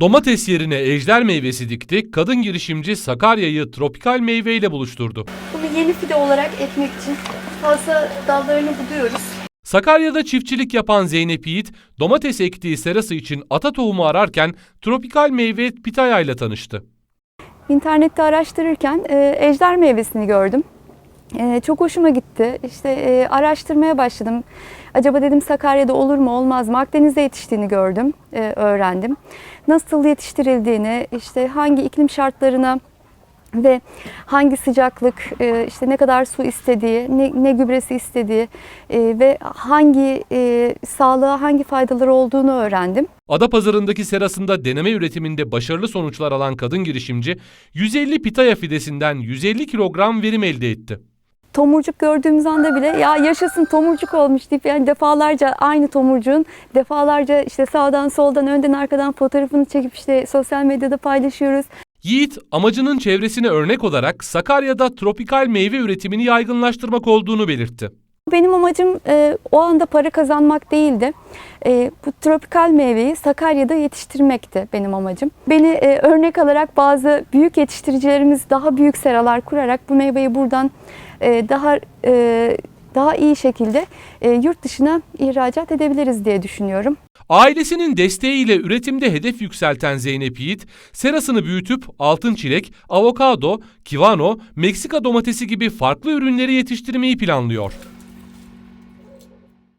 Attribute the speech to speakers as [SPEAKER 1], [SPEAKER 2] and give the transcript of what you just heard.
[SPEAKER 1] Domates yerine ejder meyvesi dikti, kadın girişimci Sakarya'yı tropikal meyveyle buluşturdu.
[SPEAKER 2] Bunu yeni fide olarak ekmek için fazla dallarını buduyoruz.
[SPEAKER 1] Sakarya'da çiftçilik yapan Zeynep Yiğit, domates ektiği serası için ata tohumu ararken tropikal meyve pitaya ile tanıştı.
[SPEAKER 2] İnternette araştırırken e, ejder meyvesini gördüm. E, çok hoşuma gitti. İşte e, araştırmaya başladım. Acaba dedim Sakarya'da olur mu olmaz mı? Akdeniz'de yetiştiğini gördüm, e, öğrendim. Nasıl yetiştirildiğini, işte hangi iklim şartlarına ve hangi sıcaklık, e, işte ne kadar su istediği, ne, ne gübresi istediği e, ve hangi e, sağlığa hangi faydaları olduğunu öğrendim.
[SPEAKER 1] Adapazarı'ndaki serasında deneme üretiminde başarılı sonuçlar alan kadın girişimci, 150 pitaya fidesinden 150 kilogram verim elde etti.
[SPEAKER 2] Tomurcuk gördüğümüz anda bile ya yaşasın tomurcuk olmuş deyip yani defalarca aynı tomurcuğun defalarca işte sağdan soldan önden arkadan fotoğrafını çekip işte sosyal medyada paylaşıyoruz.
[SPEAKER 1] Yiğit, amacının çevresine örnek olarak Sakarya'da tropikal meyve üretimini yaygınlaştırmak olduğunu belirtti.
[SPEAKER 2] Benim amacım e, o anda para kazanmak değildi. E, bu tropikal meyveyi Sakarya'da yetiştirmekti benim amacım. Beni e, örnek alarak bazı büyük yetiştiricilerimiz daha büyük seralar kurarak bu meyveyi buradan e, daha e, daha iyi şekilde e, yurt dışına ihracat edebiliriz diye düşünüyorum.
[SPEAKER 1] Ailesinin desteğiyle üretimde hedef yükselten Zeynep Yiğit, serasını büyütüp altın çilek, avokado, kivano, Meksika domatesi gibi farklı ürünleri yetiştirmeyi planlıyor.